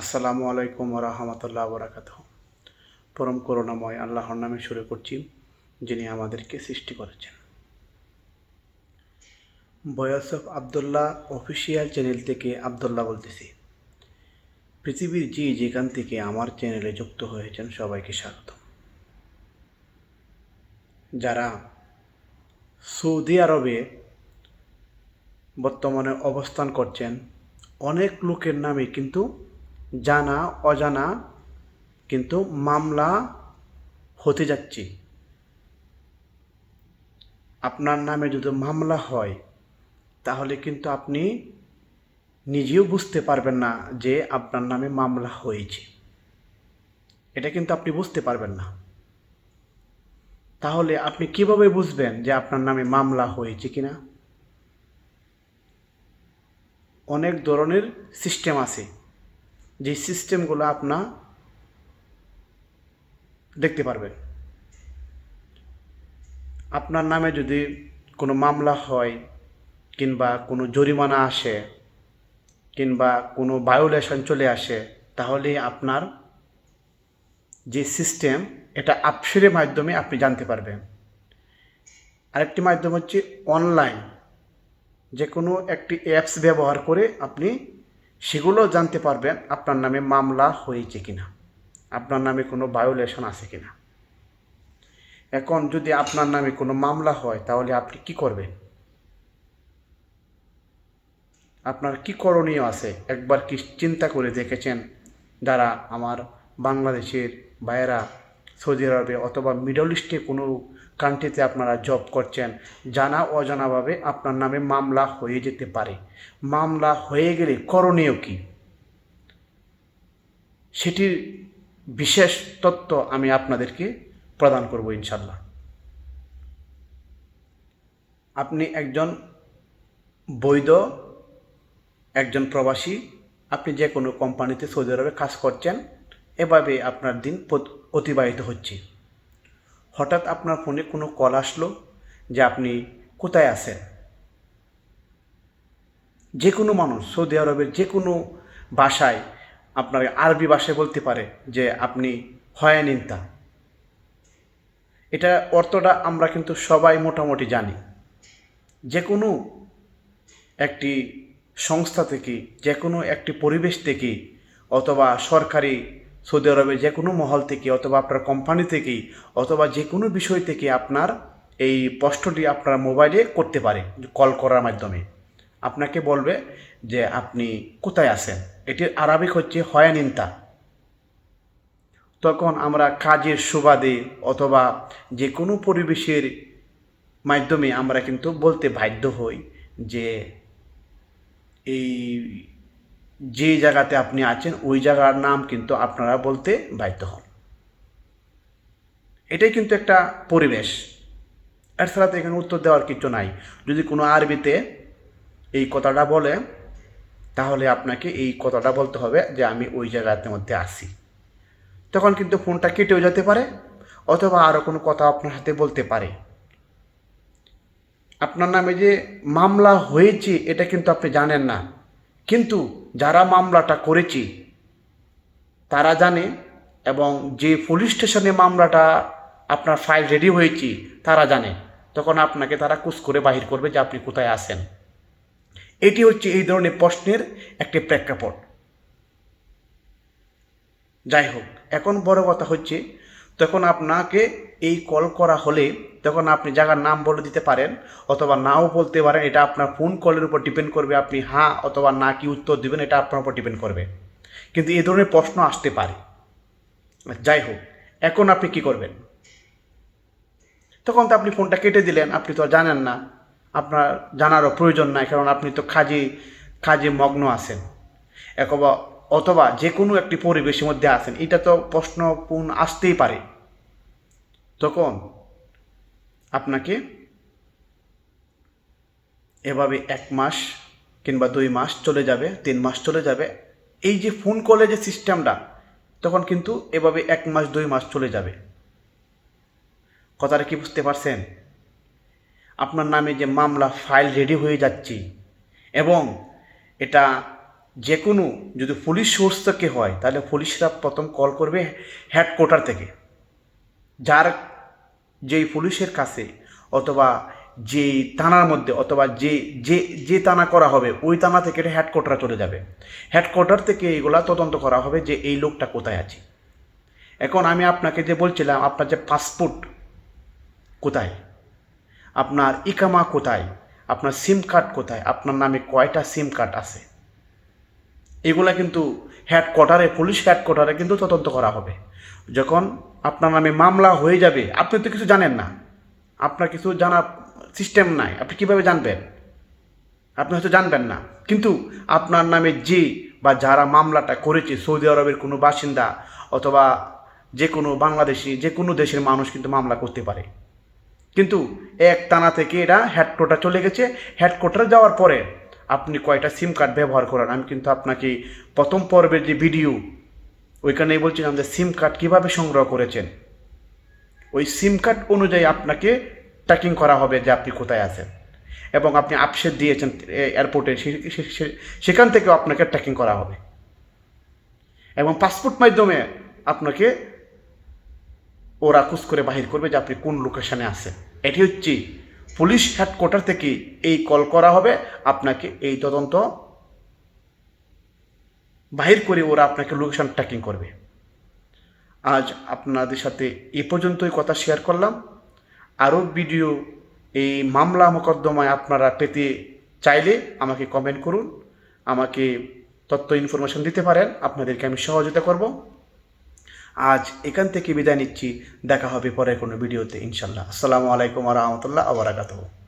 আসসালামু আলাইকুম রহমতুল্লাহ বরাকাত পরম করুণাময় আল্লাহর নামে শুরু করছি, যিনি আমাদেরকে সৃষ্টি করেছেন। বয়স অফ আবদুল্লাহ অফিসিয়াল চ্যানেল থেকে আবদুল্লাহ বলতেছি। পৃথিবীর যে যেখান থেকে আমার চ্যানেলে যুক্ত হয়েছেন, সবাইকে স্বাগত যারা সৌদি আরবে বর্তমানে অবস্থান করছেন, অনেক লোকের নামে কিন্তু জানা, অজানা কিন্তু মামলা হতে যাচ্ছে। আপনার নামে যদি মামলা হয়, তাহলে কিন্তু আপনি নিজেও বুঝতে পারবেন না যে আপনার নামে মামলা হয়েছে। এটা কিন্তু আপনি বুঝতে পারবেন না। তাহলে আপনি কীভাবে বুঝবেন যে আপনার নামে মামলা হয়েছে কিনা? অনেক ধরনের সিস্টেম আছে। যে সিস্টেমগুলো আপনার দেখতে পারবেন। আপনার নামে যদি কোনো মামলা হয় কিংবা কোনো জরিমানা আসে কিংবা কোনো ভায়োলেশন চলে আসে, তাহলে আপনার যে সিস্টেম এটা আপসের মাধ্যমে আপনি জানতে পারবেন। আরেকটি মাধ্যম হচ্ছে অনলাইন যে কোনো একটি অ্যাপস ব্যবহার করে আপনি সেগুলো জানতে পারবেন আপনার নামে মামলা হয়েছে কিনা। আপনার নামে কোনো ভায়োলেশন আছে কিনা। এখন যদি আপনার নামে কোনো মামলা হয়, তাহলে আপনি কি করবেন? আপনার কি করণীয় আছে? একবার কি চিন্তা করে দেখেছেন যারা আমার বাংলাদেশের ভাইয়েরা সৌদি আরবে অথবা মিডল ইস্টে কোনো কান্ট্রিতে আপনারা জব করছেন, জানা অজানাভাবে আপনার নামে মামলা হয়ে যেতে পারে। মামলা হয়ে গেলে করণীয় কি? সেটির বিশেষ তথ্য আমি আপনাদেরকে প্রদান করব ইনশাল্লাহ আপনি একজন বৈধ, একজন প্রবাসী, আপনি যে কোনো কোম্পানিতে সৌদি আরবে কাজ করছেন, এভাবে আপনার দিন অতিবাহিত হচ্ছে। হঠাৎ আপনার ফোনে কোনো কল আসলো যে আপনি কোথায় আছেন? যে কোনো মানুষ, সৌদি আরবের যে কোনো ভাষায় আপনার আরবি ভাষায় বলতে পারে যে আপনি হয়ানিন্তা। এটা অর্থটা আমরা কিন্তু সবাই মোটামুটি জানি। যে কোনো একটি সংস্থা থেকে যে কোনো একটি পরিবেশ থেকে অথবা সরকারি সৌদি আরবের যে কোনো মহল থেকে অথবা আপনার কোম্পানি থেকেই অথবা যে কোনো বিষয় থেকে আপনার এই প্রশ্নটি আপনার মোবাইলে করতে পারে কল করার মাধ্যমে। আপনাকে বলবে যে আপনি কোথায় আছেন? এটির আরবিক হচ্ছে হয়ানিন্তা। তখন আমরা কাজের সুবাদে অথবা যে কোনো পরিবেশের মাধ্যমে আমরা কিন্তু বলতে বাধ্য হই যে এই যে জায়গাতে আপনি আছেন, ওই জায়গার নাম কিন্তু আপনারা বলতে বাধ্য হন। এটাই কিন্তু একটা পরিবেশ। এছাড়া তো এখানে উত্তর দেওয়ার কিছু নাই। যদি কোনো আরবিতে এই কথাটা বলে, তাহলে আপনাকে এই কথাটা বলতে হবে যে আমি ওই জায়গাতে মধ্যে আসি তখন কিন্তু ফোনটা কেটেও যেতে পারে, অথবা আরও কোনো কথা আপনার সাথে বলতে পারে। আপনার নামে যে মামলা হয়েছে, এটা কিন্তু আপনি জানেন না। কিন্তু যারা মামলাটা করেছি, তারা জানে এবং যে পুলিশ স্টেশনে মামলাটা আপনার ফাইল রেডি হয়েছি, তারা জানে। তখন আপনাকে তারা কুস করে বাহির করবে যে আপনি কোথায় আছেন। এটি হচ্ছে এই ধরনের প্রশ্নের একটি প্রেক্ষাপট। যাই হোক, এখন বড় কথা হচ্ছে, তখন আপনাকে এই কল করা হলে তখন আপনি জায়গার নাম বলে দিতে পারেন অথবা নাও বলতে পারেন, এটা আপনার ফোন কলের উপর ডিপেন্ড করবে। আপনি হ্যাঁ অথবা না কি উত্তর দেবেন, এটা আপনার উপর ডিপেন্ড করবে। কিন্তু এ ধরনের প্রশ্ন আসতে পারে। যাই হোক, এখন আপনি কি করবেন? তখন তো আপনি ফোনটা কেটে দিলেন, আপনি তো জানেন না। আপনার জানারও প্রয়োজন নাই, কারণ আপনি তো কাজে কাজে মগ্ন আছেন। একবা, অথবা যে কোনো একটি পরিবেশের মধ্যে আছেন। এটা তো প্রশ্ন আসতেই পারে। তখন আপনাকে এভাবে এক মাস কিংবা দুই মাস চলে যাবে, তিন মাস চলে যাবে। এই যে ফোন কলে যে সিস্টেমটা তখন কিন্তু এভাবে এক মাস, দুই মাস চলে যাবে। কথাটা কি বুঝতে পারছেন? আপনার নামে যে মামলা ফাইল রেডি হয়ে যাচ্ছে এবং এটা যে কোনো যদি পুলিশ সোর্স থেকে হয়, তাহলে পুলিশরা প্রথম কল করবে হেডকোয়ার্টার থেকে। যার যেই পুলিশের কাছে অথবা যে থানার মধ্যে অথবা যে যে যে থানা করা হবে, ওই থানা থেকে এটা হেডকোয়ার্টার চলে যাবে। হেডকোয়ার্টার থেকে এগুলা তদন্ত করা হবে যে এই লোকটা কোথায় আছে। এখন আমি আপনাকে যে বলছিলাম, আপনার যে পাসপোর্ট কোথায়? আপনার ইকামা কোথায়? আপনার সিম কার্ড কোথায়? আপনার নামে কয়টা সিম কার্ড আছে? এগুলা কিন্তু হেডকোয়ার্টারে পুলিশ হেডকোয়ার্টারে কিন্তু তদন্ত করা হবে। যখন আপনার নামে মামলা হয়ে যাবে। আপনি তো কিছু জানেন না। আপনার কিছু জানার সিস্টেম নাই। আপনি কীভাবে জানবেন? আপনি হয়তো জানবেন না। কিন্তু আপনার নামে যে বা যারা মামলাটা করেছে, সৌদি আরবের কোনো বাসিন্দা অথবা যে কোনো বাংলাদেশি যে কোনো দেশের মানুষ কিন্তু মামলা করতে পারে। কিন্তু এক টানা থেকে এটা হেডকোয়ার্টার চলে গেছে। হেডকোয়ার্টার যাওয়ার পরে আপনি কয়টা সিম কার্ড ব্যবহার করেন? আমি কিন্তু আপনাকে প্রথম পর্বের যে ভিডিও ওইখানেই বলছিলাম যে সিম কার্ড কীভাবে সংগ্রহ করেছেন? ওই সিম কার্ড অনুযায়ী আপনাকে ট্র্যাকিং করা হবে যে আপনি কোথায় আছেন। এবং আপনি আপসেট দিয়েছেন এয়ারপোর্টে সেখান থেকেও আপনাকে ট্র্যাকিং করা হবে। এবং পাসপোর্ট মাধ্যমে আপনাকে ওরা খুঁজ করে বাহির করবে যে আপনি কোন লোকেশানে আছেন। এটি হচ্ছে পুলিশ হেডকোয়ার্টার থেকে এই কল করা হবে। আপনাকে এই তদন্ত বাহির করে ওরা আপনাকে লোকেশন ট্র্যাকিং করবে। আজ আপনাদের সাথে এ পর্যন্তই কথা শেয়ার করলাম। আরও ভিডিও এই মামলা মোকদ্দমায় আপনারা পেতে চাইলে আমাকে কমেন্ট করুন। আমাকে তথ্য ইনফরমেশন দিতে পারেন। আপনাদেরকে আমি সহযোগিতা করব। আজ এখান থেকে বিদায় নিচ্ছি। দেখা হবে পরে কোনো ভিডিওতে ইনশাল্লাহ আসসালামু আলাইকুম রহমতুল্লাহ আবরাকাতহ